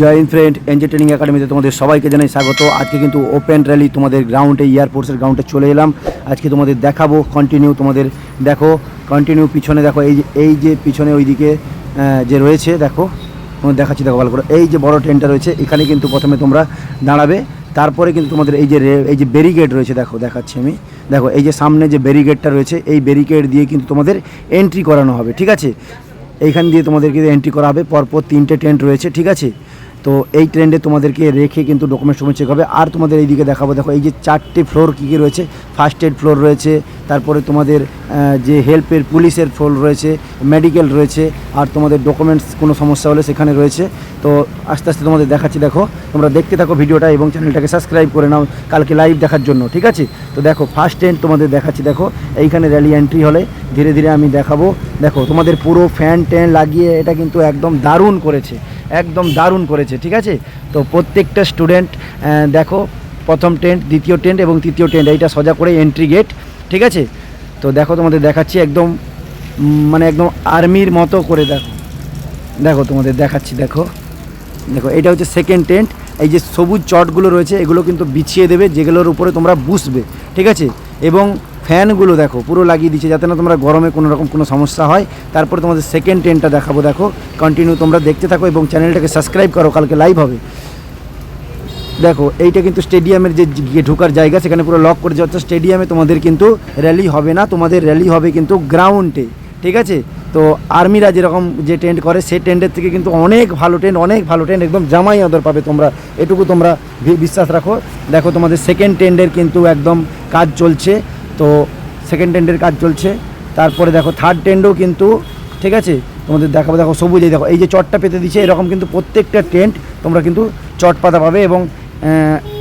জয় friend entertaining একাডেমিতে তোমাদের সবাইকে জানাই স্বাগত। আজকে কিন্তু ওপেন র্যালি তোমাদের গ্রাউন্ডে এয়ারফোর্সের গ্রাউন্ডে চলে এলাম। আজকে তোমাদের দেখাবো কন্টিনিউ তোমাদের দেখো কন্টিনিউ পিছনে দেখো, এই যে এই যে পিছনে ওইদিকে যে রয়েছে, দেখো, তোমাদের দেখাচ্ছি, দেখো, ভালো করে। এই যে বড় ট্রেনটা রয়েছে, এখানে কিন্তু প্রথমে তোমরা দাঁড়াবে। তারপরে কিন্তু তোমাদের এই যে এই যে ব্যারিকেড রয়েছে, দেখো, দেখাচ্ছি আমি। দেখো, এই যে সামনে যে ব্যারিকেডটা রয়েছে, এই ব্যারিকেড দিয়ে কিন্তু তোমাদের এন্ট্রি করানো হবে, ঠিক আছে? এইখান দিয়ে তোমাদেরকে এন্ট্রি করা হবে, পরপর তিনটে টেন্ট রয়েছে, ঠিক আছে? তো এই ট্রেন্ডে তোমাদেরকে রেখে কিন্তু ডকুমেন্টস ডকুমেন্ট চেক হবে। আর তোমাদের এইদিকে দেখাবো, দেখো এই যে চারটে ফ্লোর কী কী রয়েছে? ফার্স্ট এড ফ্লোর রয়েছে, তারপরে তোমাদের যে হেল্পের পুলিশের ফ্লোর রয়েছে মেডিকেল রয়েছে, আর তোমাদের ডকুমেন্টস কোনো সমস্যা হলে সেখানে রয়েছে। তো আস্তে আস্তে তোমাদের দেখাচ্ছি, দেখো, তোমরা দেখতে থাকো ভিডিওটা এবং চ্যানেলটাকে সাবস্ক্রাইব করে নাও কালকে লাইভ দেখার জন্য, ঠিক আছে? তো দেখো ফার্স্ট টেন্ট তোমাদের দেখাচ্ছি, দেখো, এইখানে র্যালি এন্ট্রি হলে ধীরে ধীরে আমি দেখাবো। দেখো, তোমাদের পুরো ফ্যান ট্যান লাগিয়ে এটা কিন্তু একদম দারুণ করেছে। একদম দারুণ করেছে, ঠিক আছে? তো প্রত্যেকটা স্টুডেন্ট দেখো, প্রথম টেন্ট দ্বিতীয় টেন্ট এবং তৃতীয় টেন্ট এইটা সোজা করে এন্ট্রি গেট ঠিক আছে? তো দেখো তোমাদের দেখাচ্ছি, একদম মানে একদম আর্মির মতো করে দেখো দেখো তোমাদের দেখাচ্ছি, দেখো। দেখো এটা হচ্ছে সেকেন্ড টেন্ট এই যে সবুজ চটগুলো রয়েছে, এগুলো কিন্তু বিছিয়ে দেবে, যেগুলোর উপরে তোমরা বুঝবে ঠিক আছে? এবং ফ্যানগুলো দেখো, পুরো লাগিয়ে দিচ্ছে যাতে না তোমরা গরমে কোনো রকম কোনো সমস্যা হয়। তারপর তোমাদের সেকেন্ড টেন্টটা দেখাবো, দেখো। কন্টিনিউ তোমরা দেখতে থাকো এবং চ্যানেলটাকে সাবস্ক্রাইব করো, কালকে লাইভ হবে। দেখো, এইটা কিন্তু স্টেডিয়ামের যে ঢোকার জায়গা, সেখানে পুরো লক করে যাচ্ছে স্টেডিয়ামে তোমাদের কিন্তু র্যালি হবে না, তোমাদের র্যালি হবে কিন্তু গ্রাউন্ডে ঠিক আছে? তো আর্মিরা যেরকম যে টেন্ট করে সেই টেন্টের থেকে কিন্তু অনেক ভালো টেন্ট অনেক ভালো টেন্ট একদম জামাই আদর পাবে তোমরা। এটুকু তোমরা বিশ্বাস রাখো। দেখো, তোমাদের সেকেন্ড টেন্টের কিন্তু একদম কাজ চলছে। তো সেকেন্ড টেন্টের কাজ চলছে। তারপরে দেখো থার্ড টেন্টও কিন্তু, ঠিক আছে? তোমাদের দেখাবো, দেখো সবুজ এই দেখো, এই যে চটটা পেতে দিচ্ছে এরকম কিন্তু প্রত্যেকটা টেন্ট তোমরা কিন্তু চট পাতা পাবে এবং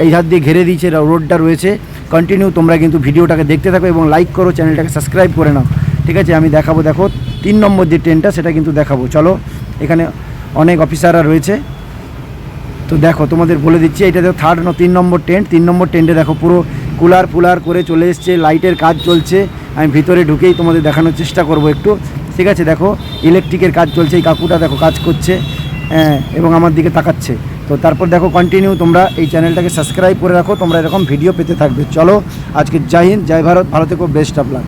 এই হাত দিয়ে ঘেরে দিয়েছে রোডটা রয়েছে। কন্টিনিউ তোমরা কিন্তু ভিডিওটাকে দেখতে থাকো এবং লাইক করো, চ্যানেলটাকে সাবস্ক্রাইব করে নাও। ঠিক আছে, আমি দেখাবো, দেখো, তিন নম্বর যে ট্রেনটা সেটা কিন্তু দেখাবো। চলো, এখানে অনেক অফিসাররা রয়েছে। তো দেখো, তোমাদের বলে দিচ্ছি, এটা দেখো থার্ড তিন নম্বর টেন্ট তিন নম্বর টেন্টে দেখো পুরো কুলার ফুলার করে চলে এসছে লাইটের কাজ চলছে। আমি ভিতরে ঢুকেই তোমাদের দেখানোর চেষ্টা করব একটু। ঠিক আছে দেখো ইলেকট্রিকের কাজ চলছে এই কাকুটা দেখো কাজ করছে হ্যাঁ, এবং আমার দিকে তাকাচ্ছে। তো তারপর দেখো কন্টিনিউ তোমরা এই চ্যানেলটাকে সাবস্ক্রাইব করে রাখো তোমরা এরকম ভিডিও পেতে থাকবে। চলো আজকে জয় হিন্দ জয় ভারত ভারতে খুব বেস্ট অফ লাক